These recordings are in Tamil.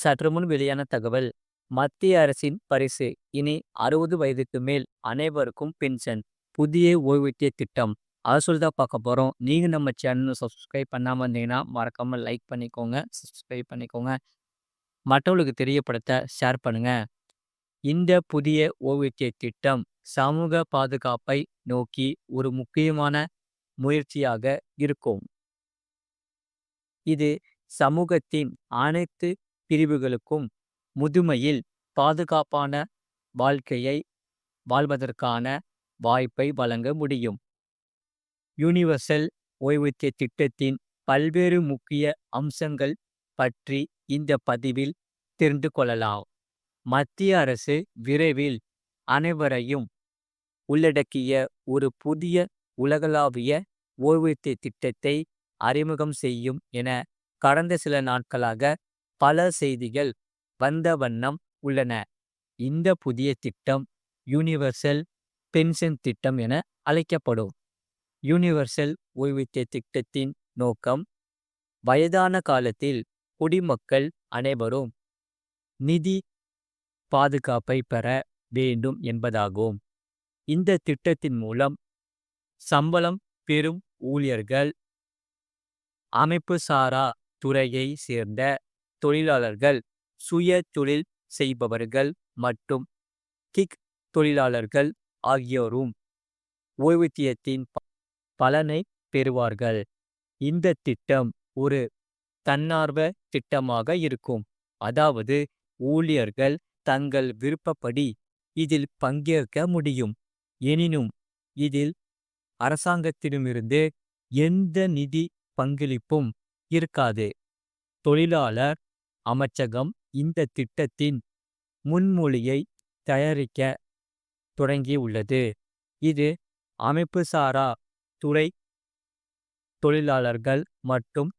சற்று முன் வெளியான தகவல் மத்திய அரசின் பரிசு இனி அறுபது வயதுக்கு மேல் அனைவருக்கும் பென்ஷன் புதிய ஓய்வூதிய திட்டம். அதை சொல்லி தான் பார்க்க போகிறோம் நீங்கள் நம்ம சேனல் சப்ஸ்கிரைப் பண்ணாமல் இருந்தீங்கன்னா மறக்காமல் லைக் பண்ணிக்கோங்க சப்ஸ்கிரைப் பண்ணிக்கோங்க. மற்றவங்களுக்கு தெரியப்படுத்த ஷேர் பண்ணுங்க. இந்த புதிய ஓய்வூதிய திட்டம் சமூக பாதுகாப்பை நோக்கி ஒரு முக்கியமான முயற்சியாக இருக்கும். இது சமூகத்தின் அனைத்து பிரிவுகளுக்கும் முதுமையில் பாதுகாப்பான வாழ்க்கையை வாழ்வதற்கான வாய்ப்பை வழங்க முடியும். யூனிவர்சல் ஓய்வூதிய திட்டத்தின் பல்வேறு முக்கிய அம்சங்கள் பற்றி இந்த பதிவில் தெரிந்து கொள்ளலாம். மத்திய அரசு விரைவில் அனைவரையும் உள்ளடக்கிய ஒரு புதிய உலகளாவிய ஓய்வூதிய திட்டத்தை அறிமுகம் செய்யும் என கடந்த சில நாட்களாக பல செய்திகள் வந்த வண்ணம் உள்ளன. இந்த புதிய திட்டம் யூனிவர்சல் பென்ஷன் திட்டம் என அழைக்கப்படும். யூனிவர்சல் ஓய்வூதிய திட்டத்தின் நோக்கம் வயதான காலத்தில் குடிமக்கள் அனைவரும் நிதி பாதுகாப்பை பெற வேண்டும் என்பதாகும். இந்த திட்டத்தின் மூலம் சம்பளம் பெறும் ஊழியர்கள் அமைப்பு சாரா துறையை சேர்ந்த தொழிலாளர்கள் சுய தொழில் செய்பவர்கள் மற்றும் கிக் தொழிலாளர்கள் ஆகியோரும் ஓய்வூதியத்தின் பலனை பெறுவார்கள். இந்த திட்டம் ஒரு தன்னார்வ திட்டமாக இருக்கும். அதாவது ஊழியர்கள் தங்கள் விருப்பப்படி இதில் பங்கேற்க முடியும். எனினும் இதில் அரசாங்கத்திடமிருந்து எந்த நிதி பங்களிப்பும் இருக்காது. தொழிலாளர் அமைச்சகம் இந்த திட்டத்தின் முன்மொழியை தயாரிக்க தொடங்கியுள்ளது. இது அமைப்புசாரா துறை தொழிலாளர்கள் மற்றும்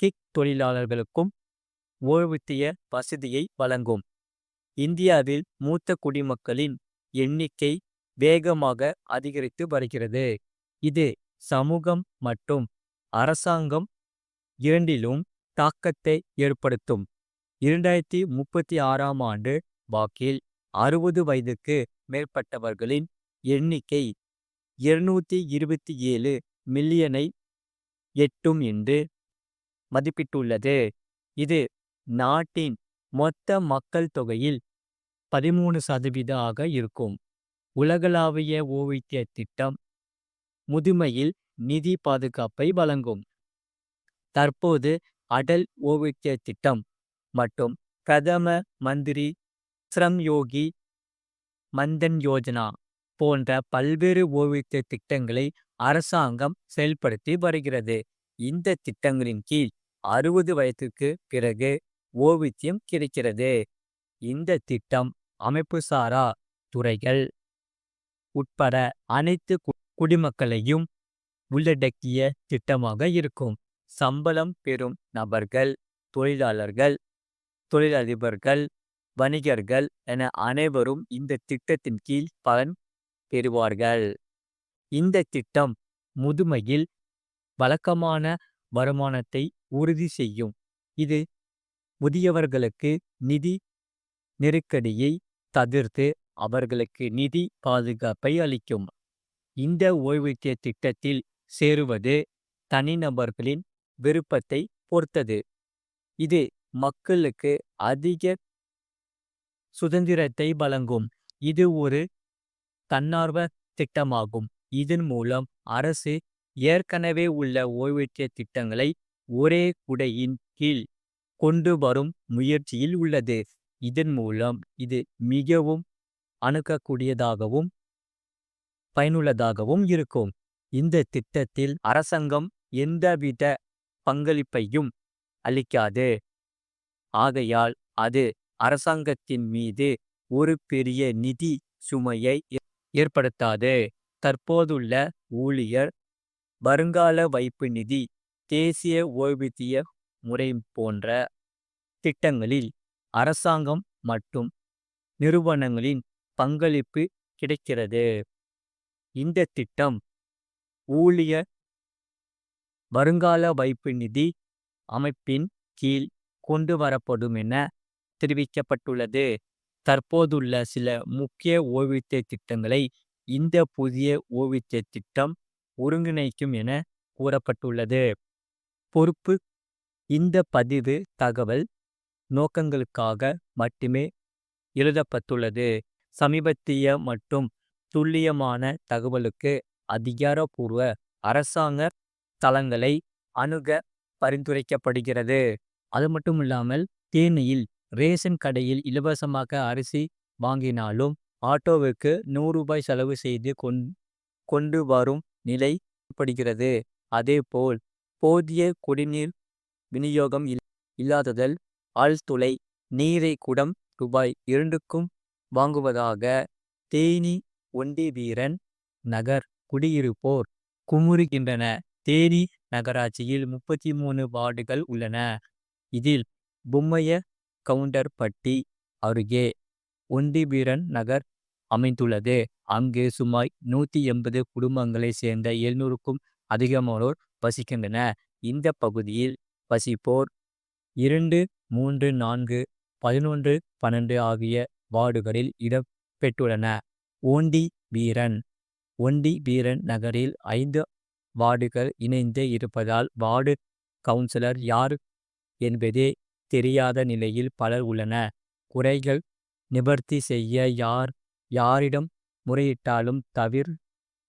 கிக் தொழிலாளர்களுக்கும் ஓய்வூதிய வசதியை வழங்கும். இந்தியாவில் மூத்த குடிமக்களின் எண்ணிக்கை வேகமாக அதிகரித்து வருகிறது. இது சமூகம் மற்றும் அரசாங்கம் இரண்டிலும் தாக்கத்தை ஏற்படுத்தும். இரண்டாயிரத்தி முப்பத்தி ஆறாம் ஆண்டு வாக்கில் அறுபது வயதுக்கு மேற்பட்டவர்களின் எண்ணிக்கை இருநூத்தி இருபத்தி ஏழு மில்லியனை எட்டும் என்று மதிப்பிட்டுள்ளது. இது நாட்டின் மொத்த மக்கள் தொகையில் பதிமூணு சதவீத ஆக இருக்கும். உலகளாவிய ஓய்வூதிய திட்டம் முதுமையில் நிதி பாதுகாப்பை வழங்கும். தற்போது அடல் ஓய்வூதிய திட்டம் மற்றும் பிரதம மந்திரி ஸ்ரம் யோகி மந்தன் யோஜனா போன்ற பல்வேறு ஓய்வூதிய திட்டங்களை அரசாங்கம் செயல்படுத்தி வருகிறது. இந்த திட்டங்களின் கீழ் அறுபது வயதுக்கு பிறகு ஓய்வூதியம் கிடைக்கிறது. இந்த திட்டம் அமைப்புசாரா துறைகள் உட்பட அனைத்து குடிமக்களையும் உள்ளடக்கிய திட்டமாக இருக்கும். சம்பளம் பெறும் நபர்கள் தொழிலாளர்கள் தொழிலதிபர்கள் வணிகர்கள் என அனைவரும் இந்த திட்டத்தின் கீழ் பலன் பெறுவார்கள். இந்த திட்டம் முதுமையில் வழக்கமான வருமானத்தை உறுதி செய்யும். இது முதியவர்களுக்கு நிதி நெருக்கடியை தவிர்த்து அவர்களுக்கு நிதி பாதுகாப்பை அளிக்கும். இந்த ஓய்வூதிய திட்டத்தில் சேருவது தனிநபர்களின் விருப்பத்தை பொறுத்தது. இது மக்களுக்கு அதிக சுதந்திரத்தை வழங்கும். இது ஒரு தன்னார்வ திட்டமாகும். இதன் மூலம் அரசு ஏற்கனவே உள்ள ஓய்வூதிய திட்டங்களை ஒரே குடையின் கீழ் கொண்டு வரும் முயற்சியில் உள்ளது. இதன் மூலம் இது மிகவும் அணுகக்கூடியதாகவும் பயனுள்ளதாகவும் இருக்கும். இந்த திட்டத்தில் அரசாங்கம் எந்தவித பங்களிப்பையும் அளிக்காது. ஆகையால் அது அரசாங்கத்தின் மீது ஒரு பெரிய நிதி சுமையை ஏற்படுத்தாது. தற்போதுள்ள ஊழியர் வருங்கால வைப்பு நிதி தேசிய ஓய்வூதிய முறை போன்ற திட்டங்களில் அரசாங்கம் மற்றும் நிறுவனங்களின் பங்களிப்பு கிடைக்கிறது. இந்த திட்டம் ஊழிய வருங்கால வைப்பு நிதி அமைப்பின் கீழ் கொண்டு வரப்படும் என தெரிவிக்கப்பட்டுள்ளது. தற்போதுள்ள சில முக்கிய ஓய்வூதிய திட்டங்களை இந்த புதிய ஓய்வூதிய திட்டம் ஒருங்கிணைக்கும் என கூறப்பட்டுள்ளது. பொறுப்பு இந்த பதிவு தகவல் நோக்கங்களுக்காக மட்டுமே எழுதப்பட்டுள்ளது. சமீபத்திய மற்றும் துல்லியமான தகவலுக்கு அதிகாரப்பூர்வ அரசாங்க தளங்களை அணுக பரிந்துரைக்கப்படுகிறது. அது மட்டும் இல்லாமல் தேனியில் ரேஷன் கடையில் இலவசமாக அரிசி வாங்கினாலும் ஆட்டோவுக்கு ரூபாய் செலவு செய்து கொண்டு வரும் நிலை ஏற்படுகிறது. அதேபோல் போதிய குடிநீர் விநியோகம் இல்லாததால் ஆழ்துளை நீரை குடம் ரூபாய். இரண்டுக்கும் வாங்குவதாக தேனி ஒண்டிவீரன் நகர் குடியிருப்போர் குமுறுகின்றன தேனி நகராட்சியில் முப்பத்தி மூணு வார்டுகள் உள்ளன. இதில் பொம்மையகவுண்டன்பட்டி அருகே ஒண்டிபீரன் நகர் அமைந்துள்ளது. அங்கு சுமார் குடும்பங்களைச் சேர்ந்த. எழுநூறுக்கும் அதிகமானோர் வசிக்கின்றனர். இந்த பகுதியில் வசிப்போர் ஆகிய வார்டுகளில் இடம்பெற்றுள்ளன ஓண்டி வீரன் ஒண்டி வீரன் நகரில் ஐந்து வார்டுகள் இணைந்தே இருப்பதால் வார்டு கவுன்சிலர் யார் என்பதே தெரியாத நிலையில் பலர் உள்ளன குறைகள் நிவர்த்தி செய்ய யார் யாரிடம் முறையிட்டாலும்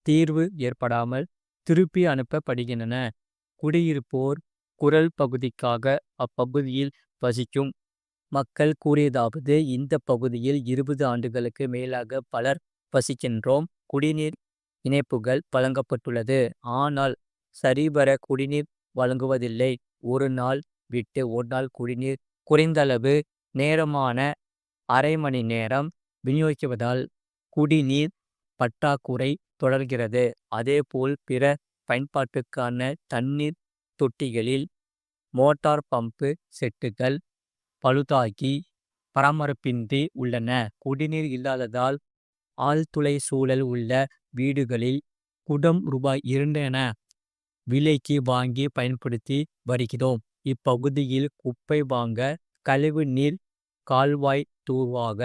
தீர்வு ஏற்படாமல் திருப்பி அனுப்பப்படுகின்றன குடியிருப்போர் குரல் பகுதிக்காக அப்பகுதியில் வசிக்கும் மக்கள் கூறியதாவது. இந்த பகுதியில் இருபது ஆண்டுகளுக்கு மேலாக பலர் வசிக்கின்றோம். குடிநீர் இணைப்புகள் வழங்கப்பட்டுள்ளது. ஆனால் சரிவர குடிநீர் வழங்குவதில்லை. ஒரு நாள் விட்டு ஒருநாள் குடிநீர் குறைந்தளவு நேரமான. அரை மணி நேரம் விநியோகிப்பதால் குடிநீர் பற்றாக்குறை தொடர்கிறது. அதேபோல் பிற பயன்பாட்டுக்கான தண்ணீர் தொட்டிகளில் மோட்டார் பம்பு செட்டுகள் பழுதாகி. பராமரிப்பின்றி உள்ளன. குடிநீர் இல்லாததால் ஆழ்துளை சூழல் உள்ள வீடுகளில் குடம் ரூபாய். என விலைக்கு வாங்கி பயன்படுத்தி வருகிறோம். இப்பகுதியில் குப்பை வாங்க கழிவு நீர் கால்வாய் தூர்வாக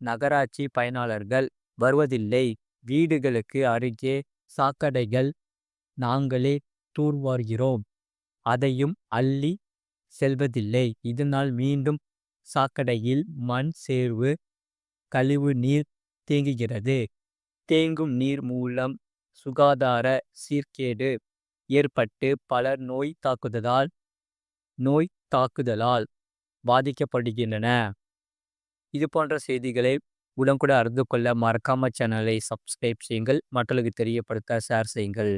நகராட்சி பயனாளர்கள் வருவதில்லை. வீடுகளுக்கு அருகே சாக்கடைகள் நாங்களே தூர்வாருகிறோம். அதையும் அள்ளி செல்வதில்லை. இதனால் மீண்டும் சாக்கடையில் மண் சேர்வு கழிவு நீர் தேங்குகிறது. தேங்கும் நீர் மூலம் சுகாதார சீர்கேடு ஏற்பட்டு பலர் நோய் தாக்குதலால் நோய் தாக்குதலால் பாதிக்கப்படுகின்றன இது போன்ற செய்திகளை உடனுக்குடன் அறிந்து கொள்ள மறக்காம சேனலை சப்ஸ்கிரைப் செய்யுங்கள். மற்றவர்களுக்கு தெரியப்படுத்த ஷேர் செய்யுங்கள்.